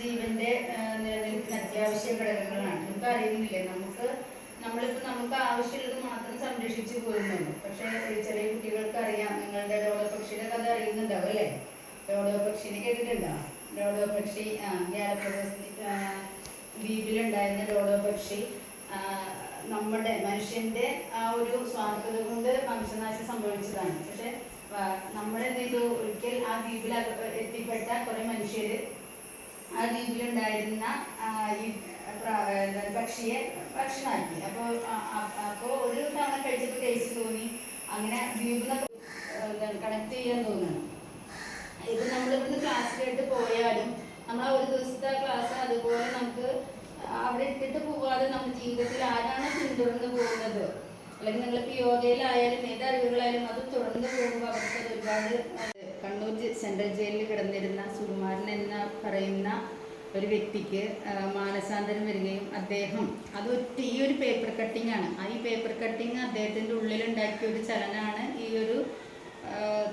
ജീവന്റെ നിലനിൽപ്പിന് അത്യാവശ്യ ഘടകങ്ങളാണ്. നമുക്ക് അറിയുന്നില്ലേ? നമുക്ക് നമ്മളിപ്പോ നമുക്ക് ആവശ്യമുള്ളത് മാത്രം സംരക്ഷിച്ചു പോരുന്നുള്ളൂ പക്ഷെ ചെറിയ കുട്ടികൾക്ക് അറിയാം നിങ്ങളുടെ രോഗപക്ഷിയുടെ കഥ അറിയുന്നുണ്ടാവും അല്ലേ? രോഗപക്ഷിനെ കേട്ടിട്ടുണ്ടോ? രോഗപക്ഷി ദ്വീപിലുണ്ടായിരുന്ന രോഗപക്ഷി നമ്മുടെ മനുഷ്യന്റെ ആ ഒരു സ്വാർത്ഥത കൊണ്ട് വംശനാശം സംഭവിച്ചതാണ്. പക്ഷെ നമ്മൾ ചെയ്തു? ഒരിക്കൽ ആ ദ്വീപിൽ എത്തിപ്പെട്ട കുറെ മനുഷ്യര് ആ ദ്വീപിലുണ്ടായിരുന്ന പക്ഷിയെ ഭക്ഷണമാക്കി. അപ്പോൾ അപ്പോൾ ഒരു തവണ കഴിച്ചപ്പോൾ ടേസ്റ്റ് തോന്നി. അങ്ങനെ ദ്വീപിനെ കണക്ട് ചെയ്യാൻ തോന്നുന്നു. ഇത് നമ്മൾ ഇവിടുന്ന് ക്ലാസ്സിലായിട്ട് പോയാലും നമ്മൾ ഒരു ദിവസത്തെ ക്ലാസ് അതുപോലെ നമുക്ക് അവിടെ ഇട്ടിട്ട് പോകാതെ നമ്മുടെ ജീവിതത്തിൽ ആരാണ് പിന്തുടർന്ന് പോകുന്നത്? അല്ലെങ്കിൽ നിങ്ങൾ ഇപ്പോൾ യോഗയിലായാലും ഏത് അറിവുകളായാലും അത് തുടർന്ന് പോകുമ്പോൾ അവർക്ക് ഒരുപാട് കണ്ണൂർ സെൻട്രൽ ജയിലിൽ കിടന്നിരുന്ന സുകുമാരൻ എന്ന് പറയുന്ന ഒരു വ്യക്തിക്ക് മാനസാന്തരം വരികയും അദ്ദേഹം അത് ഈ ഒരു പേപ്പർ കട്ടിംഗ് ആണ്. ആ ഈ പേപ്പർ കട്ടിങ് അദ്ദേഹത്തിന്റെ ഉള്ളിലുണ്ടാക്കിയ ഒരു ചലനമാണ് ഈ ഒരു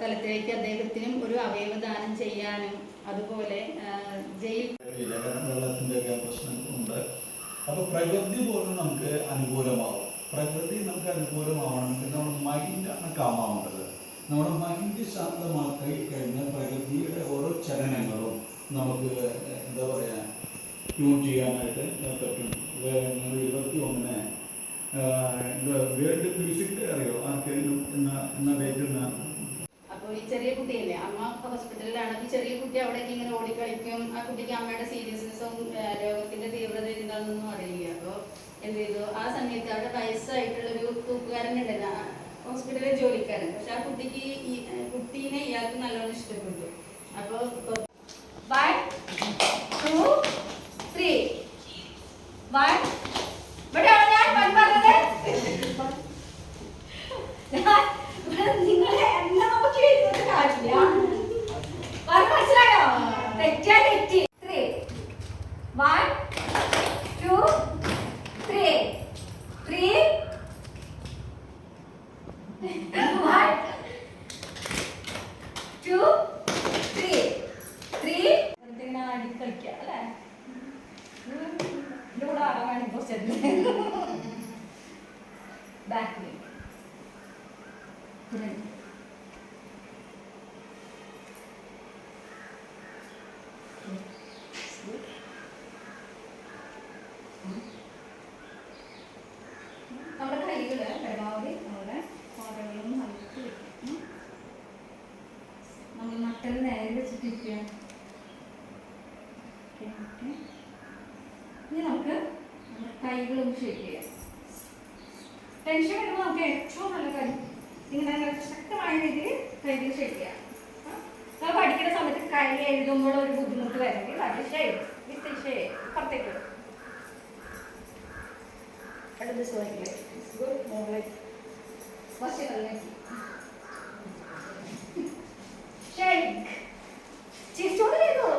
തലത്തിലേക്ക് അദ്ദേഹത്തിനും ഒരു അവയവദാനം ചെയ്യാനും അതുപോലെ ജയിൽ വെള്ളത്തിന്റെ ഒക്കെ പ്രശ്നങ്ങളുണ്ട് അപ്പൊ പ്രകൃതി പോലും നമുക്ക് അനുകൂലമാവും. പ്രകൃതി നമുക്ക് അനുകൂലമാവണമെങ്കിൽ നമ്മൾ മൈൻഡാണ് കാമാവേണ്ടത്. നമ്മുടെ മൈൻഡ് ശാന്തമാക്കി കഴിഞ്ഞാൽ പ്രകൃതിയുടെ ഓരോ ചലനങ്ങളും നമുക്ക് എന്താ പറയാ ട്യൂൺ ചെയ്യാനായിട്ട് പറ്റും. ഇരുപത്തി ഒന്നിന് വേൾഡ് മ്യൂസിക് അറിയോ? ആർക്കെങ്കിലും എന്ന എന്ന ഡേറ്റ് എന്നാ അപ്പോൾ ഈ ചെറിയ കുട്ടിയല്ലേ? അമ്മ ഹോസ്പിറ്റലിലാണ് ചെറിയ കുട്ടി അവിടേക്ക് ഇങ്ങനെ ഓടിക്കളിക്കും. ആ കുട്ടിക്ക് അമ്മയുടെ സീരിയസ്നെസ്സും രോഗത്തിന്റെ തീവ്രത എന്താണെന്നൊന്നും അറിയില്ല. അപ്പോൾ എന്ത് ചെയ്തു? ആ സമയത്ത് അവിടെ വയസ്സായിട്ടുള്ളൊരു തൂക്കുകാരൻ ആ ഹോസ്പിറ്റലിലെ ജോലിക്കാരൻ പക്ഷെ ആ കുട്ടിക്ക് കുട്ടീനെ ഇയാൾക്ക് നല്ലോണം ഇഷ്ടപ്പെട്ടു അപ്പോൾ വൺ ടു ത്രീ വൺ ഇവിടെയാണോ ഞാൻ one പറഞ്ഞത്? നിങ്ങളെ എന്നെ നോക്കി കാര്യമില്ല. പറഞ്ഞ് മനസ്സിലായോ? തെറ്റാ തെറ്റി. നമ്മുടെ പരമാവധി നമുക്ക് കൈകളും ഷേക്ക് ടെൻഷൻ വരുമ്പോൾ നമുക്ക് ഏറ്റവും നല്ല കാര്യം ഇങ്ങനെ ശക്തമായ രീതിയിൽ കൈകൾ ചെയ്യാം നമ്മൾ പഠിക്കുന്ന സമയത്ത് കൈ എഴുതുമ്പോൾ ഒരു ബുദ്ധിമുട്ട് വരെങ്കിൽ അത് ഷെയ്ഡ് വിത്ത് ഷെയ്ഡ് പുറത്തേക്ക്. അടുത്ത സുഖമില്ലേ ഗുഡ് മോളേജ് വശങ്ങളിലേക്ക് ഷെയ്ക്ക് ചിരിച്ചോണ്ട് ചെയ്തോളൂ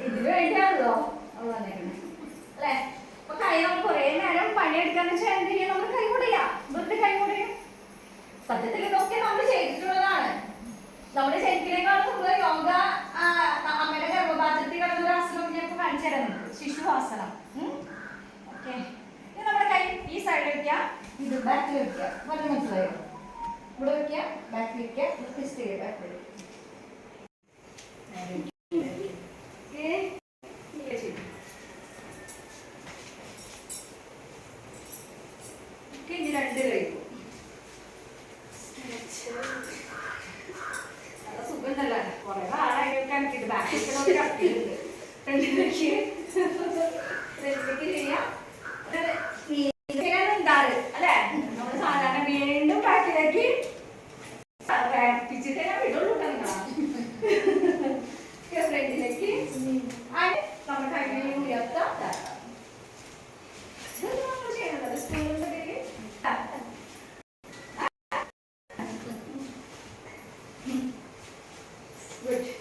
ഇതിന് വേണ്ടിയാണല്ലോ അവൾ വന്നേക്കണേ അല്ലേ അപ്പൊ കൈ നമ്മൾ കുറേ നേരം പണിയെടുക്കാന്ന് വെച്ചാൽ എന്ത് ചെയ്യും നമ്മൾ കൈ മുടയാ വെറുതെ കൈ മുടയും സത്യത്തിൽ ഇതൊക്കെ നമ്മൾ ചെയ്തിട്ടുള്ളതാണ് നമ്മുടെ ശരിക്കിനേക്കാളും നമ്മൾ യോഗ ആ, അമ്മയുടെ ഗർഭപാത്രത്തിൽ കിടന്ന ഒരു ആസനം ഞാൻ ഇപ്പൊ കാണിച്ചു തരുന്നുണ്ട് ശിശു ആസനം ഓക്കെ ഇനി നമ്മുടെ കൈ ഈ സൈഡിൽ വെക്കുക ഇത് ബാക്കിൽ വെക്കുക പറഞ്ഞ മനസ്സിലായോ ഇവിടെ വെക്കുക ബാക്കിൽ വെക്കുക ട്വിസ്റ്റ് ചെയ്യുക ബാക്കിൽ ഓക്കെ ഇങ്ങനെ ചെയ്യും ഓക്കെ ഇനി രണ്ട് കഴിക്കും നല്ല സുഖമുണ്ടല്ലോ കുറെ ആളായിട്ട് കണക്കിട്ട് ബാക്കിൽ കണക്കിട്ടുണ്ട് ഫ്രണ്ടിലേക്ക് ഫ്രണ്ടിലേക്ക് ചെയ്യാം ഉണ്ടാറ് അല്ലേ നമ്മൾ സാധാരണ വീണ്ടും ബാക്കിലേക്ക് പ്രാക്ടിച്ചിട്ട് ഞാൻ വിടുള്ളൂ കേട്ടോ നിങ്ങളെ ഫ്രണ്ടിലേക്ക് നമ്മുടെ കൈകളിൽ ഉയർത്താം ഇത് നമ്മൾ ചെയ്യണത് സ്കൂളിന്റെ പേര് ഗുഡ്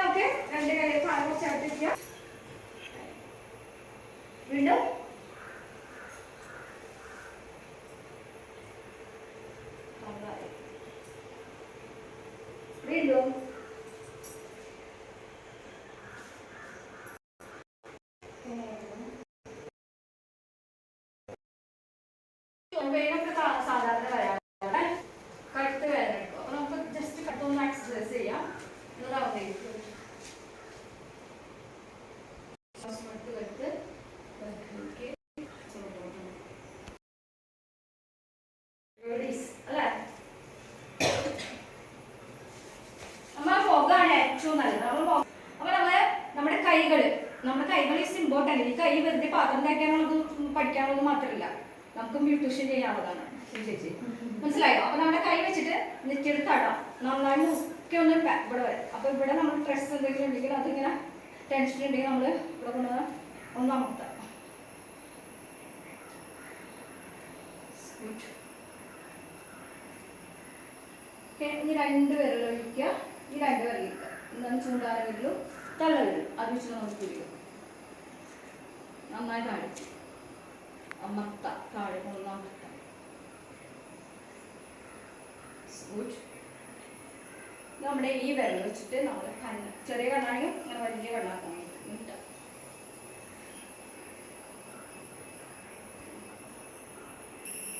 ഓക്കെ രണ്ട് കൈ കാൽ കുറച്ച് അകത്തേക്ക് വീണ്ടും വീണ്ടും പെയിൻ ഒക്കെ സാ- സാധാരണ വരാറുണ്ട് കഴുത്ത് വേദന എടുക്കും അപ്പൊ നമുക്ക് ജസ്റ്റ് കഴുത്തൊന്ന് എക്സസൈസ് ചെയ്യാം എന്നിട്ട് അവിടെ ഇരിക്കും. ശ്വാസം എടുത്ത് കഴുത്ത് കഴുത്തിലേക്ക് ചെറുതോട്ട്. Release. അല്ലേ നമ്മളെ പുകയാണ് ഏറ്റവും നല്ലത് നമ്മൾ പുക- അപ്പൊ നമ്മൾ നമ്മുടെ കൈകൾ നമ്മുടെ കൈകൾ ഇമ്പോർട്ടന്റ് ഈ കൈ വെറുതെ പാത്രം തയ്ക്കാനുള്ളത് പഠിക്കാനുള്ളത് മാത്രമല്ല നമുക്ക് ബ്യൂട്ടീഷ്യൻ ചെയ്യാനുള്ളതാണ് ചേച്ചി. മനസ്സിലായോ? അപ്പൊ നമ്മുടെ കൈ വെച്ചിട്ട് നെറ്റിയുടെ തടം നന്നായി ഒക്കെ ഒന്ന് ഇവിടെ വരെ. അപ്പൊ ഇവിടെ നമ്മൾ സ്ട്രെസ് എന്തെങ്കിലും ഉണ്ടെങ്കിൽ അതിങ്ങനെ ടെൻഷൻ ഉണ്ടെങ്കിൽ നമ്മൾ ഇവിടെ കൊണ്ട് ഒന്ന് അമർത്താം. ഇനി രണ്ട് വിരൽ ഈ രണ്ട് വിരൽ എന്താണ് തള്ള വിരലും അത് വെച്ച് നമുക്ക് പിടിക്കും. നന്നായി താഴെ അമർത്ത താഴെ കൊണ്ടുവന്ന് അമർത്ത. ഗുഡ് നമ്മുടെ ഈ വെള്ളം വെച്ചിട്ട് നമ്മൾ കണ്ണ് ചെറിയ കണ്ണാണെങ്കിൽ അങ്ങനെ വലിയ വെള്ളമാക്കാൻ വേണ്ടി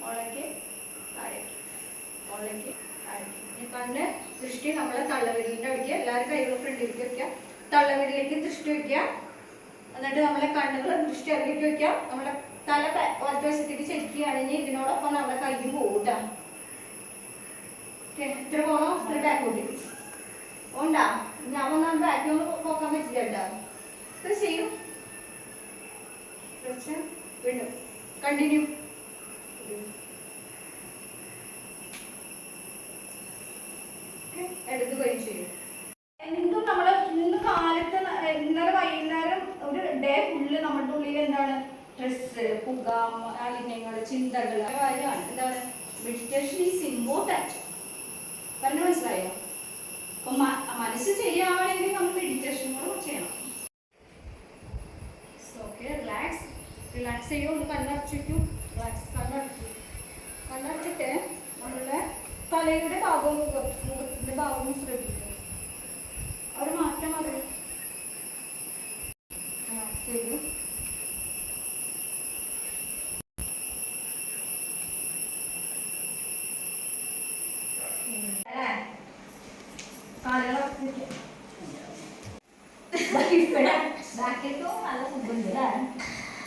മുളയ്ക്ക് താഴേക്ക് മുകളിലേക്ക് താഴേക്ക്. ഇനി കണ്ണ് ദൃഷ്ടി നമ്മളെ തള്ളവിരലിന്റെ അടിക്കുക എല്ലാവരും കൈകൾ ഫ്രണ്ടിലേക്ക് വയ്ക്കുക തള്ളവിരലിലേക്ക് ദൃഷ്ടി വെക്കുക. എന്നിട്ട് നമ്മളെ കണ്ണുകൾ ദൃഷ്ടി ഇറങ്ങിയിട്ട് വെക്കാം. നമ്മുടെ തല വലതുവശത്തേക്ക് ചെരിക്കുകയാണെങ്കിൽ ഇതിനോടൊപ്പം നമ്മുടെ കൈ പോകൂട്ടാ ഇത്ര പോണോ? ഇത്ര ബാക്കോട്ട് ഉണ്ടാ ഞാൻ വന്നാൽ ബാക്കിനോട് പോക്കാൻ പറ്റില്ല ഇത് ചെയ്യും. വീണ്ടും കണ്ടിന്യൂ എടുത്ത് കൈ ചെയ്യും എന്തും നമ്മൾ ഇന്ന് കാലത്ത് ന- ഇന്നലെ വൈകുന്നേരം ഒരു ഡേ ഫുള്ള് നമ്മുടെ ഉള്ളിൽ എന്താണ് സ്ട്രെസ് പുക മാലിന്യങ്ങൾ ചിന്തകൾ കാര്യമാണ് എന്താണ് മെഡിറ്റേഷൻ ഈസ് ഇമ്പോർട്ടന്റ് പറഞ്ഞു മനസ്സിലായോ? അപ്പൊ മനസ്സ് ചെയ്യുകയാണെങ്കിൽ നമ്മൾ മെഡിറ്റേഷൻ കൂടെ ചെയ്യണം. ഓക്കെ റിലാക്സ് റിലാക്സ് ചെയ്യുമ്പോൾ ഒന്ന് കണ്ണടച്ചിട്ടു. റിലാക്സ് കണ്ണടച്ചു കണ്ണടച്ചിട്ട് നമ്മളുടെ തലയുടെ ഭാഗവും മുഖ- മുഖത്തിന്റെ ഭാഗവും ശ്രദ്ധിക്കും ഒരു മാറ്റം അത് റിലാക്സ് ചെയ്തു അല്ലേ കാലുകളൊക്കെ വെക്കാം. ഇവിടെ ബാക്കിലോ നല്ല ഫുഡുണ്ട് അല്ലേ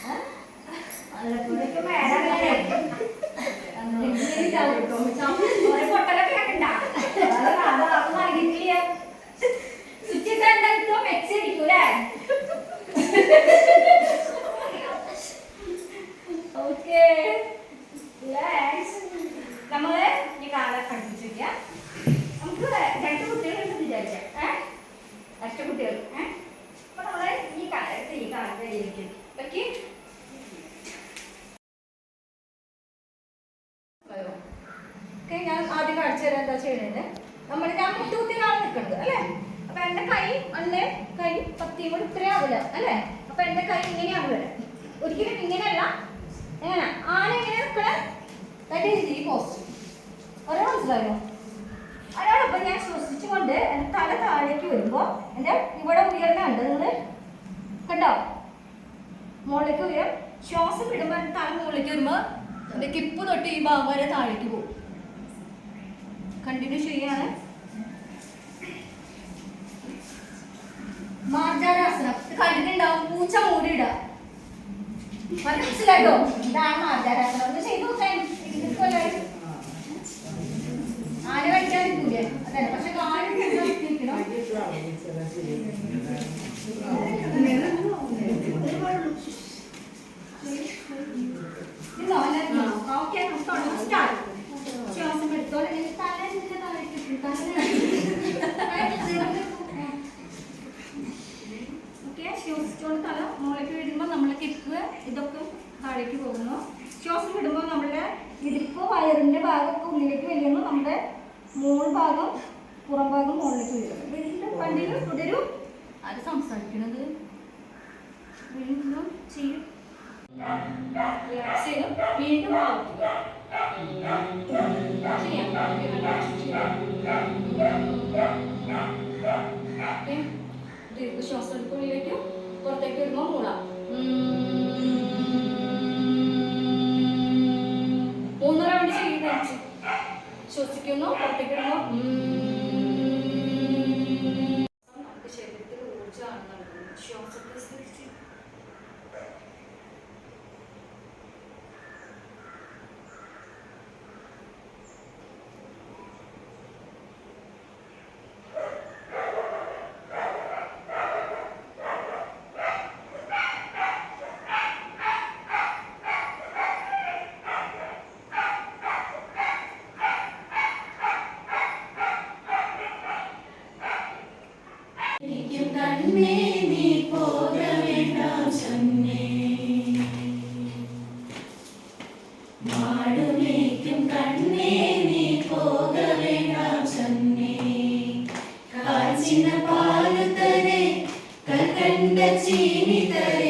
ഏ? ആലപ്പുഴയ്ക്ക് മേലല്ലേ? ഇങ്ങനെ ചവിട്ടും. ചവിട്ടും. ഒരു പൊട്ടലൊക്കെ കേക്കണ്ട. അത് അത് അത് നൽകിയിട്ടില്ല. സ്വിച്ച് ഇട്ടാ എന്താ കിട്ടുക? മെച്ചി അടിക്കൂലേ? Okay. Relax. നമ്മൾ ഈ കാല പഠിപ്പിച്ചിരിക്കുക നമുക്ക് രണ്ട് കുട്ടികളുണ്ട് വിചാരിക്കാം ഏഹ് രണ്ട് കുട്ടികൾ ഏഹ് അപ്പൊ നമ്മൾ ഈ കാലത്ത് ഈ കാലത്ത് ഇരിക്കും ഓക്കെ ഓക്കെ ഞാൻ ആദ്യം കാണിച്ചു എന്താ ചെയ്യണത് നമ്മൾ ഞാൻ മുട്ടുകുത്തിയിലാണ് നിൽക്കുന്നത് അല്ലേ? അപ്പൊ എന്റെ കൈ അല്ലേ കൈ പത്തിയും കൂടി ഇത്രയും ആവില്ല അല്ലേ? അപ്പൊ എന്റെ കൈ ഇങ്ങനെയാണ് വരാം. ഒരിക്കലും ഇങ്ങനെയല്ല. എങ്ങനെ? ആന എങ്ങനെ നിൽക്കണേ ദാറ്റ് ഈ പോസ്റ്റ് ഒരാൾ മനസ്സിലായോ? അതോടൊപ്പം ഞാൻ ശ്വസിച്ചുകൊണ്ട് എന്റെ തല താഴേക്ക് വരുമ്പോൾ എന്റെ ഇവിടെ ഉയർന്നുണ്ട് നിങ്ങൾ കണ്ടോ? മുകളിലേക്ക് ഉയരം. ശ്വാസം വിടുമ്പോൾ തല മുകളിലേക്ക് വരുമ്പോൾ കിപ്പ് തൊട്ട് ഈ ഭാഗം വരെ താഴേക്ക് പോകും. കണ്ടിന്യൂ ചെയ്യാണ് മാർജാരാസനം. ഇത് കണ്ടിട്ടുണ്ടാവും പൂച്ച മൂടിയിടുക മനസ്സിലായോ? ഇതാണ് മാർജാരാസനം ഒന്ന് ചെയ്തു നോക്കാൻ ഇരിക്കുമല്ലോ ആന കഴിക്കാൻ നിൽക്കൂലേ അതന്നെ പക്ഷെ കാൽ നിൽക്കണം ഓക്കെ സ്റ്റാർട്ട് ശ്വാസം എടുത്തോളെ തല നിന്റെ താഴേക്ക് ഓക്കെ ശ്വസിച്ചോണ്ട് തല മുകളിലേക്ക് വീഴുമ്പോൾ നമ്മളെ കിപ്പ് ഇതൊക്കെ താഴേക്ക് പോകുന്നു ശ്വാസം വിടുമ്പോൾ നമ്മുടെ ഇടുപ്പ് വയറിന്റെ ഭാഗമൊക്കെ ഉള്ളിലേക്ക് വരുമ്പോൾ നമ്മുടെ മോൾ ഭാഗം പുറം ഭാഗം മുകളിലേക്ക് വരും വീണ്ടും കണ്ടിന്യൂ തുടരും. അത് സംസാരിക്കുന്നത് വീണ്ടും ചെയ്യും. Relax okay. ദീർഘശ്വാസം എടുക്കും ഉള്ളിലേക്ക് പുറത്തേക്ക് വരുമ്പോൾ മൂളാം. ശ്വസിക്കുന്നു പുറത്തേക്ക് не цініте